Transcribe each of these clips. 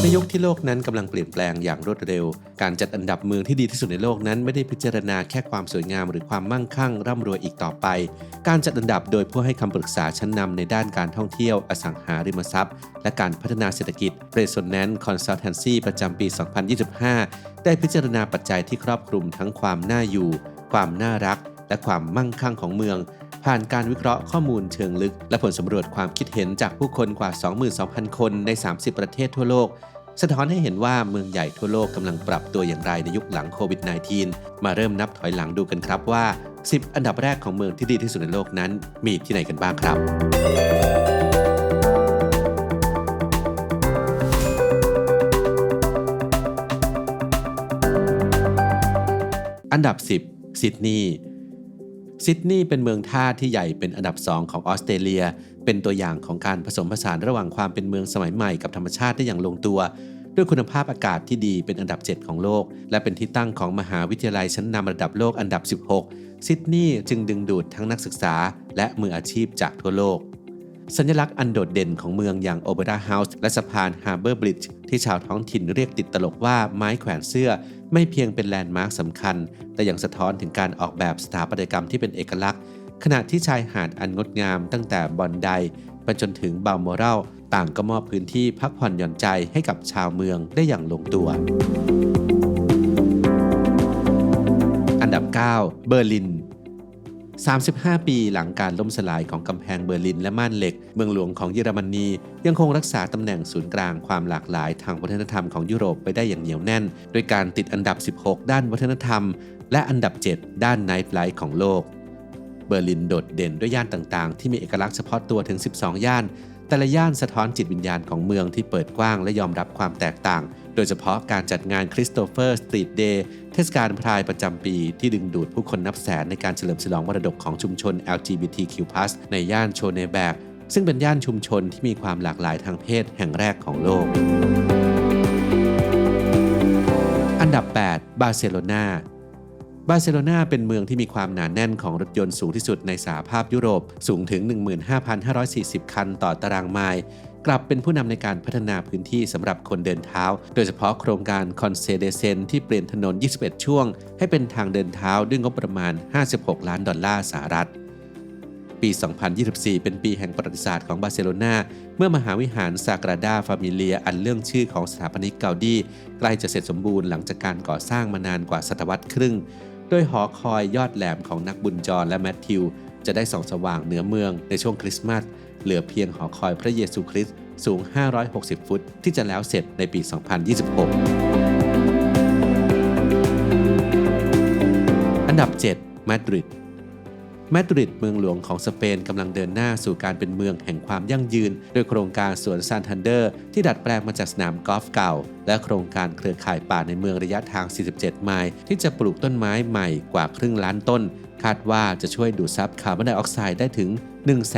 ในยุคที่โลกนั้นกำลังเปลี่ยนแปลงอย่างรวดเร็ว การจัดอันดับเมืองที่ดีที่สุดในโลกนั้นไม่ได้พิจารณาแค่ความสวยงามหรือความมั่งคั่งร่ำรวยอีกต่อไป การจัดอันดับโดยผู้ให้คำปรึกษาชั้นนำในด้านการท่องเที่ยว อสังหาริมทรัพย์ และการพัฒนาเศรษฐกิจ Resonance Consultancy ประจำปี 2025 ได้พิจารณาปัจจัยที่ครอบคลุมทั้งความน่าอยู่ ความน่ารัก และความมั่งคั่งของเมือง ผ่านการวิเคราะห์ข้อมูลเชิงลึก และผลสำรวจความคิดเห็นจากผู้คนกว่า 22,000 คนใน 30 ประเทศทั่วโลก สะท้อนให้เห็นว่าเมืองใหญ่ทั่วโลกกำลังปรับตัวอย่างไรในยุคหลังโควิด -19 มาเริ่มนับถอยหลังดูกันครับว่า 10 อันดับแรกของเมืองที่ดีที่สุดในโลกนั้น มีที่ไหนกันบ้างครับอันดับ 10 ซิดนีย์ ซิดนีย์เป็นเมืองท่าที่ใหญ่เป็นอันดับสองของออสเตรเลีย เป็นตัวอย่างของการผสมผสานระหว่างความเป็นเมืองสมัยใหม่กับธรรมชาติได้อย่างลงตัว ด้วยคุณภาพอากาศที่ดีเป็นอันดับ 7 ของโลก และเป็นที่ตั้งของมหาวิทยาลัยชั้นนำระดับโลกอันดับ 16 ซิดนีย์จึงดึงดูดทั้งนักศึกษา และมืออาชีพจากทั่วโลก สัญลักษณ์อันโดดเด่นของเมืองอย่างโอเปร่าเฮาส์และสะพานฮาร์เบอร์บริดจ์ที่ชาวท้องถิ่นเรียกติดตลกว่าไม้แขวนเสื้อ ไม่เพียงเป็นแลนด์มาร์คสำคัญ แต่ยังสะท้อนถึงการออกแบบสถาปัตยกรรมที่เป็นเอกลักษณ์ ขณะที่ชายหาดอันงดงามตั้งแต่บอนไดไปจนถึงบาลมอรัลต่างก็มอบพื้นที่พักผ่อนหย่อนใจให้กับชาวเมืองได้อย่างลงตัว อันดับ 9 เบอร์ลิน 35 ปีหลังการล่มสลายของกำแพงเบอร์ลินและม่านเหล็ก เมืองหลวงของเยอรมนียังคงรักษาตำแหน่งศูนย์กลางความหลากหลายทางวัฒนธรรมของยุโรปไปได้อย่างเหนียวแน่น โดยการติดอันดับ 16 ด้านวัฒนธรรม และอันดับ 7 ด้านไนท์ไลฟ์ของโลก เบอร์ลินโดดเด่นด้วยย่านต่างๆ ที่มีเอกลักษณ์เฉพาะตัวถึง 12 ย่าน แต่ละย่านสะท้อนจิตวิญญาณของเมืองที่เปิดกว้างและยอมรับความแตกต่าง โดยเฉพาะการจัดงานคริสโตเฟอร์สตรีทเดย์เทศกาลพรายประจำปีที่ดึงดูดผู้คนนับแสนในการเฉลิมฉลองมรดกของชุมชน LGBTQ+ ในย่านโชเนแบกซึ่งเป็นย่านชุมชนที่มีความหลากหลายทางเพศแห่งแรกของโลก อันดับ 8 บาร์เซโลนาบาร์เซโลนาเป็นเมืองที่มีความหนาแน่นของรถยนต์สูงที่สุดในสหภาพยุโรป สูงถึง 15,540 คันต่อตารางไมล์ กลับเป็นผู้นำในการพัฒนาพื้นที่สำหรับคนเดินเท้า โดยเฉพาะโครงการคอนเซเดเซนที่เปลี่ยนถนน 21 ช่วง ให้เป็นทางเดินเท้าด้วยงบประมาณ 56 ล้านดอลลาร์สหรัฐปี 2024 เป็นปีแห่งประวัติศาสตร์ของบาร์เซโลนาเมื่อมหาวิหารซากราดาฟามิเลียอันเรื่องชื่อของสถาปนิกเกาดีใกล้จะเสร็จสมบูรณ์หลังจากการก่อสร้างมานานกว่าศตวรรษครึ่ง โดยหอคอยยอดแหลมของนักบุญจรและแมทธิว จะได้ส่องสว่างเหนือเมืองในช่วงคริสต์มาส เหลือเพียงหอคอยพระเยซูคริสต์สูง 560 ฟุต ที่จะแล้วเสร็จในปี 2026 อันดับ 7 มาดริด มาดริดเมืองหลวงของสเปนกำลังเดินหน้าสู่การเป็นเมืองแห่งความยั่งยืน โดยโครงการสวนซานทันเดอร์ ที่ดัดแปลงมาจากสนามกอล์ฟเก่า และโครงการเครือข่ายป่าในเมืองระยะทาง 47 ไมล์ที่จะปลูกต้นไม้ใหม่กว่าครึ่งล้านต้น คาดว่าจะช่วยดูดซับคาร์บอนไดออกไซด์ได้ถึง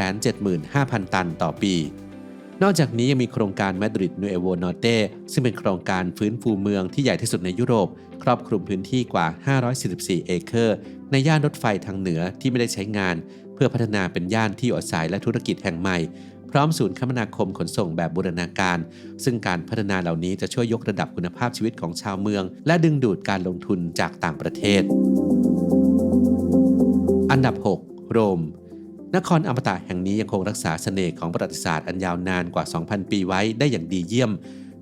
175,000 ตันต่อปี นอกจากนี้ยังมีโครงการมาดริดนูเอโวนอเตซึ่งเป็นโครงการฟื้นฟูเมืองที่ใหญ่ที่สุดในยุโรป ครอบคลุมพื้นที่กว่า 544 เอเคอร์ ในย่านรถไฟทางเหนือที่ไม่ได้ใช้งาน เพื่อพัฒนาเป็นย่านที่อยู่อาศัยและธุรกิจแห่งใหม่พร้อมศูนย์คมนาคมขนส่งแบบบูรณาการ ซึ่งการพัฒนาเหล่านี้จะช่วยยกระดับคุณภาพชีวิตของชาวเมือง และดึงดูดการลงทุนจากต่างประเทศ อันดับ 6 โรม นครอมตะแห่งนี้ยังคงรักษาเสน่ห์ของประวัติศาสตร์อันยาวนานกว่า 2,000 ปีไว้ได้อย่างดีเยี่ยม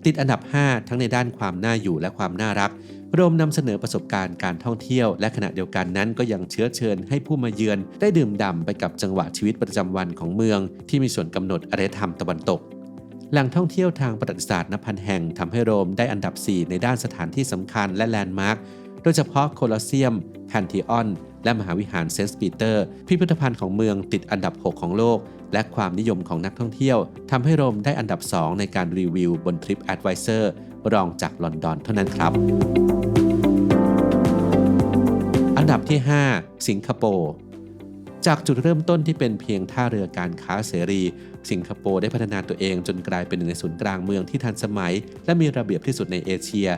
ติดอันดับ 5 ทั้งในด้านความน่าอยู่และความน่ารัก โรมนำเสนอประสบการณ์การท่องเที่ยว และขณะเดียวกันนั้นก็ยังเชื้อเชิญให้ผู้มาเยือนได้ดื่มด่ำไปกับจังหวะชีวิตประจำวันของเมือง ที่มีส่วนกำหนดอารยธรรมตะวันตกแหล่งท่องเที่ยวทางประวัติศาสตร์นับพันแห่งทำให้โรมได้อันดับ 4 ในด้านสถานที่สำคัญและแลนด์มาร์คโดยเฉพาะโคลอสเซียมแพนทิออน และมหาวิหารเซนต์ปีเตอร์ พิพิธภัณฑ์ของเมืองติดอันดับ 6 ของโลก และความนิยมของนักท่องเที่ยวทำให้โรมได้อันดับ 2 ในการรีวิวบน Trip Advisor รองจากลอนดอนเท่านั้นครับ อันดับที่ 5 สิงคโปร์จากจุดเริ่มต้นที่เป็นเพียงท่าเรือการค้าเสรี สิงคโปร์ได้พัฒนาตัวเองจนกลายเป็นหนึ่งในศูนย์กลางเมืองที่ทันสมัย และมีระเบียบที่สุดในเอเชีย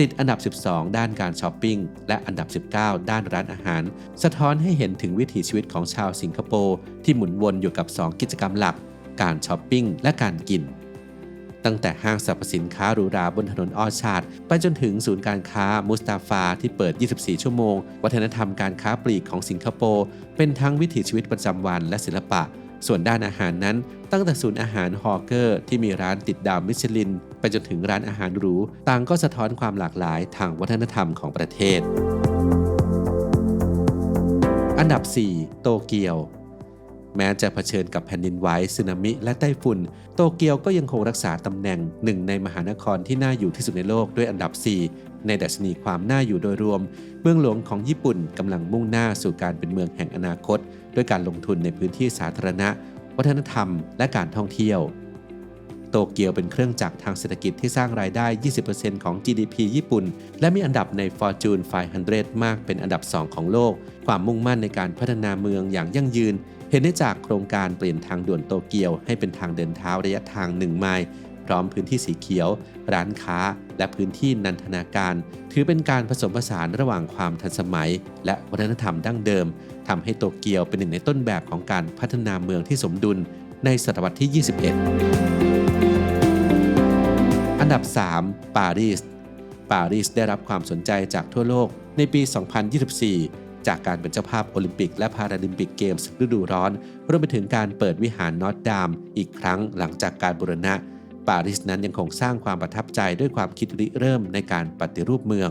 ติดอันดับ 12 ด้านการช้อปปิ้ง และอันดับ 19 ด้านร้านอาหาร สะท้อนให้เห็นถึงวิถีชีวิตของชาวสิงคโปร์ที่หมุนวนอยู่กับ 2 กิจกรรมหลัก การช้อปปิ้งและการกิน ตั้งแต่ห้างสรรพสินค้าหรูหราบนถนนออชาร์ดไปจนถึงศูนย์การค้ามุสตาฟาที่เปิด 24 ชั่วโมง วัฒนธรรมการค้าปลีกของสิงคโปร์เป็นทั้งวิถีชีวิตประจำวันและศิลปะส่วนด้านอาหารนั้นตั้งแต่ศูนย์อาหารฮอเกอร์ที่มีร้านติดดาวมิชลิน จนถึงร้านอาหารหรูต่างก็สะท้อนความหลากหลายทางวัฒนธรรมของประเทศ อันดับ 4 โตเกียว แม้จะเผชิญกับแผ่นดินไหวสึนามิและไต้ฝุ่น โตเกียวก็ยังคงรักษาตำแหน่งหนึ่งในมหานครที่น่าอยู่ที่สุดในโลกด้วยอันดับ 4ในดัชนีความน่าอยู่โดยรวม เมืองหลวงของญี่ปุ่นกำลังมุ่งหน้าสู่การเป็นเมืองแห่งอนาคต ด้วยการลงทุนในพื้นที่สาธารณะ วัฒนธรรม และการท่องเที่ยว โตเกียวเป็นเครื่องจักรทางเศรษฐกิจที่สร้างรายได้ 20%ของ GDP ญี่ปุ่น และมีอันดับใน Fortune 500 มากเป็นอันดับ 2 ของโลก ความมุ่งมั่นในการพัฒนาเมืองอย่างยั่งยืน เห็นได้จากโครงการเปลี่ยนทางด่วนโตเกียวให้เป็นทางเดินเท้าระยะทาง 1 ไมล์ พร้อมพื้นที่สีเขียว ร้านค้า และพื้นที่นันทนาการ ถือเป็นการผสมผสานระหว่างความทันสมัย และวัฒนธรรมดั้งเดิมทำให้โตเกียวเป็นหนึ่งในต้นแบบของการพัฒนาเมืองที่สมดุลในศตวรรษที่ 21 อันดับ 3 ปารีส ปารีสได้รับความสนใจจากทั่วโลกในปี 2024 จากการเป็นเจ้าภาพโอลิมปิกและพาราลิมปิกเกมส์ฤดูร้อน รวมไปถึงการเปิดวิหารนอตดาม อีกครั้งหลังจากการบูรณะ ปารีสนั้นยังคงสร้างความประทับใจด้วยความคิดริเริ่มในการปฏิรูปเมือง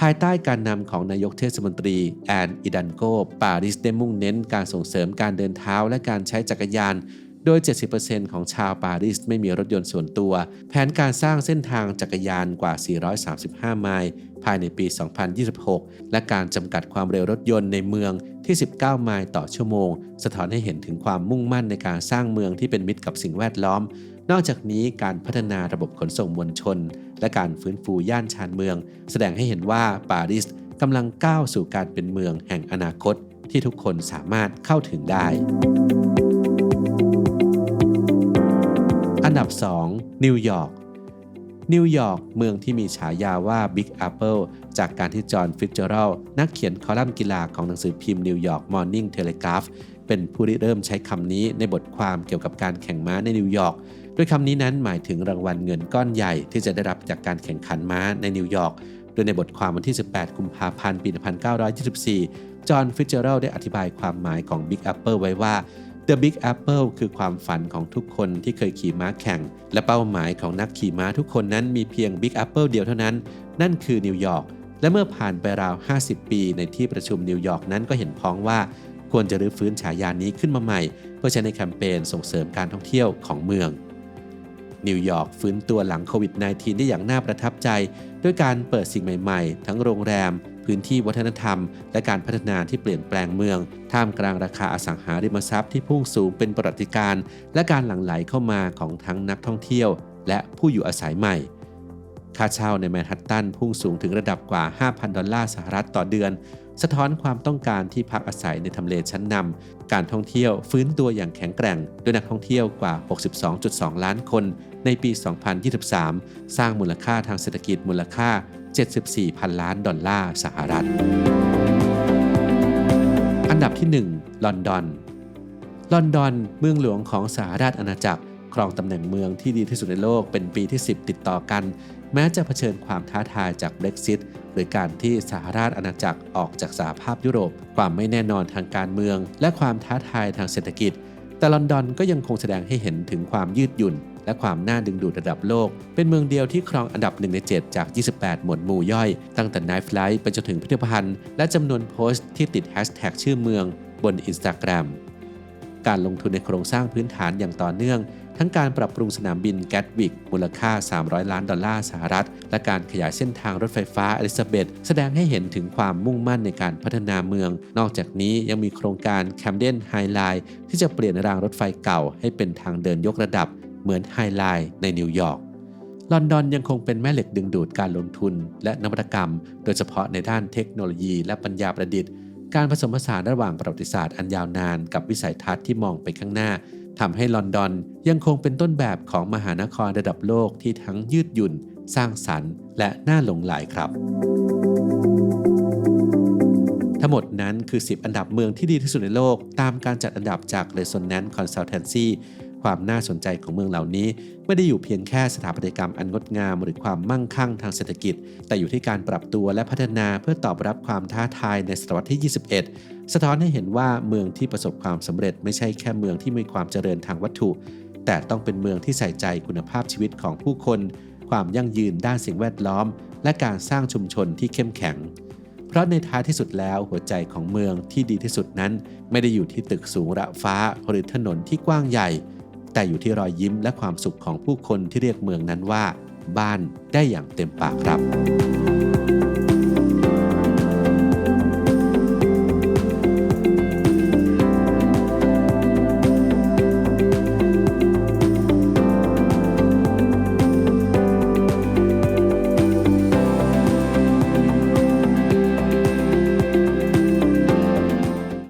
ภายใต้การนำของนายกเทศมนตรีแอนอิดันโก ปารีสได้มุ่งเน้นการส่งเสริมการเดินเท้าและการใช้จักรยาน โดย 70%ของชาวปารีสไม่มีรถยนต์ส่วนตัว แผนการสร้างเส้นทางจักรยานกว่า 435 ไมล์ภายในปี 2026 และการจำกัดความเร็วรถยนต์ในเมืองที่ 19 ไมล์ต่อชั่วโมง สะท้อนให้เห็นถึงความมุ่งมั่นในการสร้างเมืองที่เป็นมิตรกับสิ่งแวดล้อม นอกจากนี้การพัฒนาระบบขนส่งมวลชน และการฟื้นฟูย่านชานเมือง แสดงให้เห็นว่าปารีสกำลังก้าวสู่การเป็นเมืองแห่งอนาคต ที่ทุกคนสามารถเข้าถึงได้ นดับ 2 นิวยอร์กนิวยอร์กเมืองที่มีฉายาว่า Big Apple จากการที่จอห์นฟิตเจอรัลนักเขียนคอลัมน์กีฬาของหนังสือพิมพ์นิวยอร์กมอร์นิ่งเทเลกราฟเป็นผู้ริเริ่มใช้คำนี้ในบทความเกี่ยวกับการแข่งม้าในนิวยอร์กโดยคำนี้นั้นหมายถึงรางวัลเงินก้อนใหญ่ที่จะได้รับจากการแข่งขันม้าในนิวยอร์กโดยในบทความวันที่ 18 กุมภาพันธ์ ปี 1924 จอห์นฟิตเจอรัลได้อธิบายความหมายของ Big Apple ไว้ว่า The Big Apple คือความฝันของทุกคนที่เคยขี่ม้าแข่ง และเป้าหมายของนักขี่ม้าทุกคนนั้นมีเพียง Big Apple เดียวเท่านั้น นั่นคือนิวยอร์ก และเมื่อผ่านไปราว 50 ปีในที่ประชุมนิวยอร์กนั้นก็เห็นพ้องว่า ควรจะรื้อฟื้นฉายานี้ขึ้นมาใหม่ เพื่อใช้ในแคมเปญส่งเสริมการท่องเที่ยวของเมือง นิวยอร์กฟื้นตัวหลังโควิด -19 ได้อย่างน่าประทับใจ ด้วยการเปิดสิ่งใหม่ ๆ ทั้งโรงแรม พื้นที่วัฒนธรรม และการพัฒนาที่เปลี่ยนแปลงเมือง ท่ามกลางราคาอสังหาริมทรัพย์ที่พุ่งสูงเป็นประวัติการและการหลั่งไหลเข้ามาของทั้งนักท่องเที่ยว และผู้อยู่อาศัยใหม่ ค่าเช่าในแมนฮัตตันพุ่งสูงถึงระดับกว่า 5,000 ดอลลาร์สหรัฐต่อเดือน สะท้อนความต้องการที่พักอาศัยในทำเลชั้นนำการท่องเที่ยวฟื้นตัวอย่างแข็งแกร่งด้วยนักท่องเที่ยวกว่า 62.2 ล้านคนในปี 2023 สร้างมูลค่าทางเศรษฐกิจมูลค่า 74พันล้านดอลลาร์สหรัฐ อันดับที่ 1 ลอนดอน ลอนดอนเมืองหลวงของสหราชอาณาจักรครองตำแหน่งเมืองที่ดีที่สุดในโลกเป็นปีที่ 10 ติดต่อกัน แม้จะเผชิญความท้าทายจาก Brexit หรือการที่สหราชอาณาจักรออกจากสหภาพยุโรป ความไม่แน่นอนทางการเมือง และความท้าทายทางเศรษฐกิจ แต่ลอนดอนก็ยังคงแสดงให้เห็นถึงความยืดหยุ่น และความน่าดึงดูดระดับโลก เป็นเมืองเดียวที่ครองอันดับ 1 ใน 7 จาก 28 หมวดหมู่ย่อย ตั้งแต่ Night Flight ไปจนถึงพิพิธภัณฑ์ และจำนวนโพสต์ที่ติดแฮชแท็กชื่อเมืองบน Instagram การลงทุนในโครงสร้างพื้นฐานอย่างต่อเนื่อง ทั้งการปรับปรุงสนามบินแกตวิกมูลค่า 300 ล้านดอลลาร์สหรัฐ และการขยายเส้นทางรถไฟฟ้าอลิซาเบธแสดงให้เห็นถึงความมุ่งมั่นในการพัฒนาเมือง นอกจากนี้ยังมีโครงการแคมเดนไฮไลน์ที่จะเปลี่ยนรางรถไฟเก่าให้เป็นทางเดินยกระดับ เหมือนไฮไลน์ในนิวยอร์กลอนดอนยังคงเป็นแม่เหล็กดึงดูดการลงทุนและนวัตกรรม โดยเฉพาะในด้านเทคโนโลยีและปัญญาประดิษฐ์ การผสมผสานระหว่างประวัติศาสตร์อันยาวนานกับวิสัยทัศน์ที่มองไปข้างหน้าทำให้ลอนดอนยังคงเป็นต้นแบบของมหานครระดับโลกที่ทั้งยืดหยุ่น สร้างสรรค์ และน่าหลงไหลครับ ทั้งหมดนั้นคือ 10 อันดับเมืองที่ดีที่สุดในโลก ตามการจัดอันดับจาก Resonance Consultancy ความน่าสนใจของเมืองเหล่านี้ ไม่ได้อยู่เพียงแค่สถาปัตยกรรมอันงดงามหรือความมั่งคั่งทางเศรษฐกิจ แต่อยู่ที่การปรับตัวและพัฒนาเพื่อตอบรับความท้าทายในศตวรรษที่ 21 สะท้อนให้เห็นว่าเมืองที่ประสบความสำเร็จไม่ใช่แค่เมืองที่มีความเจริญทางวัตถุ แต่ต้องเป็นเมืองที่ใส่ใจคุณภาพชีวิตของผู้คน ความยั่งยืนด้านสิ่งแวดล้อม และการสร้างชุมชนที่เข้มแข็งเพราะในท้ายที่สุดแล้วหัวใจของเมืองที่ดีที่สุดนั้น ไม่ได้อยู่ที่ตึกสูงระฟ้าหรือถนนที่กว้างใหญ่ แต่อยู่ที่รอยยิ้มและความสุขของผู้คนที่เรียกเมืองนั้นว่า บ้านได้อย่างเต็มปากครับ